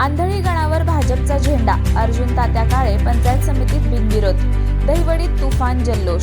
आंधळी गणावर भाजपचा झेंडा. अर्जुन तात्या काळे पंचायत समितीत बिनविरोध. दहिवडीत तुफान जल्लोष.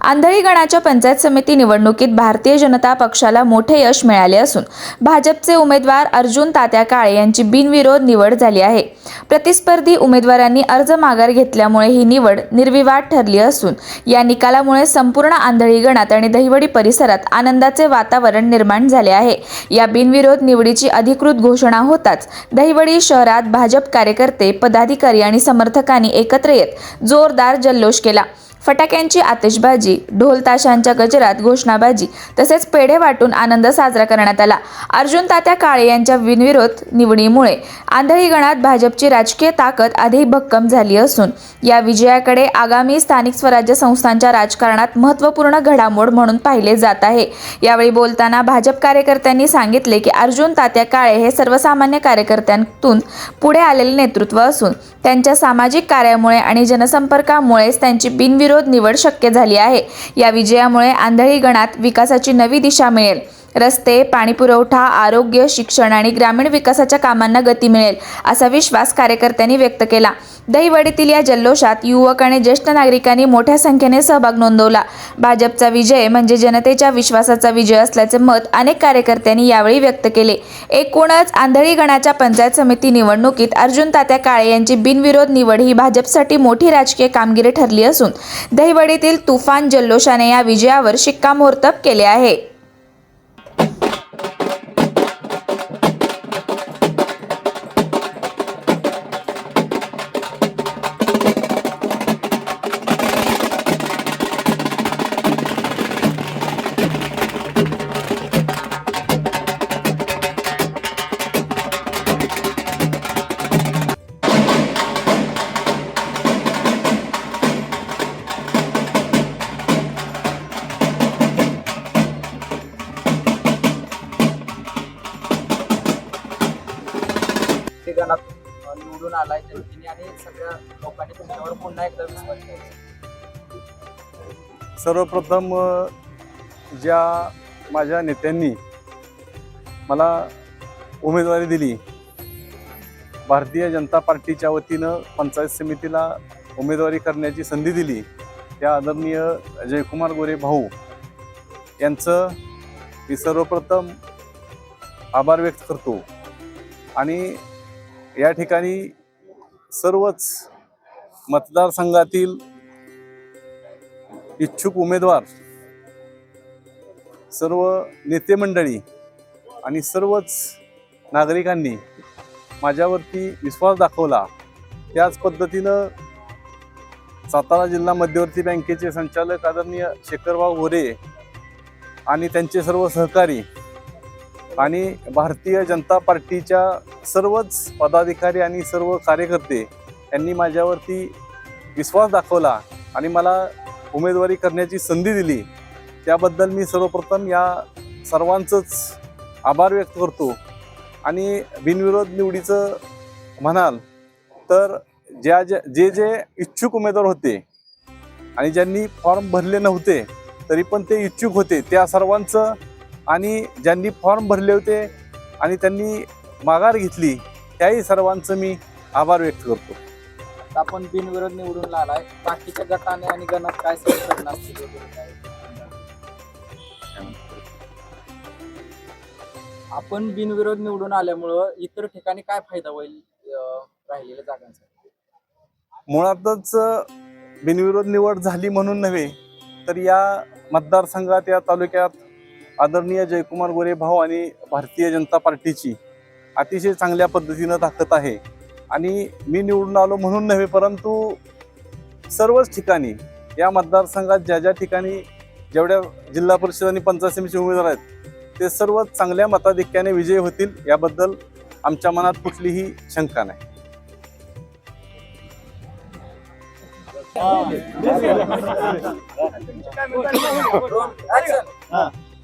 आंधळी गणाच्या पंचायत समिती निवडणुकीत भारतीय जनता पक्षाला मोठे यश मिळाले असून भाजपचे उमेदवार अर्जुन तात्या काळे यांची बिनविरोध निवड झाली आहे. प्रतिस्पर्धी उमेदवारांनी अर्ज माघार घेतल्यामुळे ही निवड निर्विवाद ठरली असून या निकालामुळे संपूर्ण आंधळी गणात आणि दहिवडी परिसरात आनंदाचे वातावरण निर्माण झाले आहे. या बिनविरोध निवडीची अधिकृत घोषणा होताच दहिवडी शहरात भाजप कार्यकर्ते पदाधिकारी आणि समर्थकांनी एकत्र येत जोरदार जल्लोष केला. फटाक्यांची आतिषबाजी ढोल ताशांच्या गजरात घोषणाबाजी तसेच पेढे वाटून आनंद साजरा करण्यात आला. अर्जुन तात्या काळे यांच्या बिनविरोध निवडीमुळे आंधळी गणात भाजपची राजकीय ताकद अधिक भक्कम झाली असून या विजयाकडे आगामी स्थानिक स्वराज्य संस्थांच्या राजकारणात महत्त्वपूर्ण घडामोड म्हणून पाहिले जात आहे. यावेळी बोलताना भाजप कार्यकर्त्यांनी सांगितले की अर्जुन तात्या काळे हे सर्वसामान्य कार्यकर्त्यांतून पुढे आलेले नेतृत्व असून त्यांच्या सामाजिक कार्यामुळे आणि जनसंपर्कामुळेच त्यांची बिनविरोध निवड शक्य झाली आहे. या विजयामुळे आंधळी गणात विकासाची नवी दिशा मिळेल. रस्ते पाणीपुरवठा आरोग्य शिक्षण आणि ग्रामीण विकासाच्या कामांना गती मिळेल असा विश्वास कार्यकर्त्यांनी व्यक्त केला. दहिवडीतील या जल्लोषात युवक आणि ज्येष्ठ नागरिकांनी मोठ्या संख्येने सहभाग नोंदवला. भाजपचा विजय म्हणजे जनतेच्या विश्वासाचा विजय असल्याचे मत अनेक कार्यकर्त्यांनी यावेळी व्यक्त केले. एकूणच आंधळी गणाच्या पंचायत समिती निवडणुकीत अर्जुन तात्या काळे यांची बिनविरोध निवड ही भाजपसाठी मोठी राजकीय कामगिरी ठरली असून दहिवडीतील तुफान जल्लोषाने या विजयावर शिक्कामोर्तब केले आहे. निवडून आलाय जनतेने आणि सगळ्या लोकांनी तुमच्यावर पुन्हा एकदा विश्वास ठेवला सर्वप्रथम ज्या माझ्या नेत्यांनी मला उमेदवारी दिली भारतीय जनता पार्टीच्या वतीनं पंचायत समितीला उमेदवारी करण्याची संधी दिली त्या आदरणीय जयकुमार गोरे भाऊ यांचं मी सर्वप्रथम आभार व्यक्त करतो. आणि या ठिकाणी सर्वच मतदारसंघातील इच्छुक उमेदवार सर्व नेते मंडळी आणि सर्वच नागरिकांनी माझ्यावरती विश्वास दाखवला. त्याच पद्धतीनं सातारा जिल्हा मध्यवर्ती बँकेचे संचालक आदरणीय शेखरभाऊ होरे आणि त्यांचे सर्व सहकारी आणि भारतीय जनता पार्टीच्या सर्वच पदाधिकारी आणि सर्व कार्यकर्ते यांनी माझ्यावरती विश्वास दाखवला आणि मला उमेदवारी करण्याची संधी दिली. त्याबद्दल मी सर्वप्रथम या सर्वांचंच आभार व्यक्त करतो. आणि बिनविरोध निवडीचं म्हणाल तर ज्या ज्या जे जे इच्छुक उमेदवार होते आणि ज्यांनी फॉर्म भरले नव्हते तरी पण ते इच्छुक होते. त्या सर्वांचं आणि ज्यांनी फॉर्म भरले होते आणि त्यांनी माघार घेतली त्याही सर्वांचं मी आभार व्यक्त करतो. आपण बिनविरोध निवडून आलाय. बाकीच्या गटाने आणि गणात काय? आपण बिनविरोध निवडून आल्यामुळं इतर ठिकाणी काय फायदा होईल राहिलेल्या जागांचा मुळातच बिनविरोध निवड झाली म्हणून नव्हे तर या मतदारसंघात या तालुक्यात आदरणीय जयकुमार गोरे भाऊ आणि भारतीय जनता पार्टीची अतिशय चांगल्या पद्धतीनं ताकद आहे. आणि मी निवडून आलो म्हणून नव्हे परंतु सर्वच ठिकाणी या मतदारसंघात ज्या ज्या ठिकाणी जेवढ्या जिल्हा परिषद आणि पंचायत समितीचे उमेदवार आहेत ते सर्व चांगल्या मताधिक्याने विजयी होतील याबद्दल आमच्या मनात कुठलीही शंका नाही.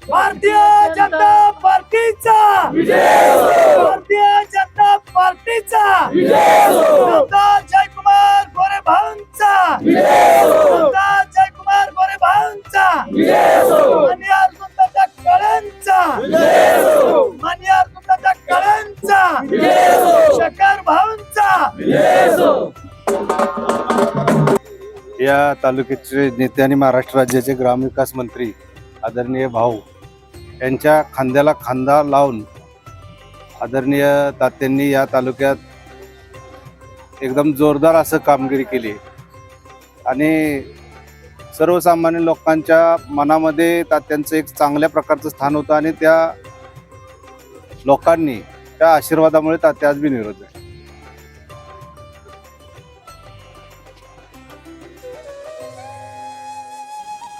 भारतीय जनता पार्टीचा. भारतीय जनता पार्टीचा. सरदार जयकुमार गोरे भाऊंचा. सरदार जयकुमार गोरे भाऊंचा. आणि अर्जुन दादा कळ्यांचा मान्य अर्जुन शकर भाऊंचा. या तालुक्याचे नेते आणि महाराष्ट्र राज्याचे ग्रामविकास मंत्री आदरणीय भाऊ यांच्या खांद्याला खांदा लावून आदरणीय तात्यांनी या तालुक्यात एकदम जोरदार असं कामगिरी केली. आणि सर्वसामान्य लोकांच्या मनामध्ये तात्यांचं एक चांगल्या प्रकारचं स्थान होतं आणि त्या लोकांनी त्या आशीर्वादामुळे तात्या आज बिनविरोध आहे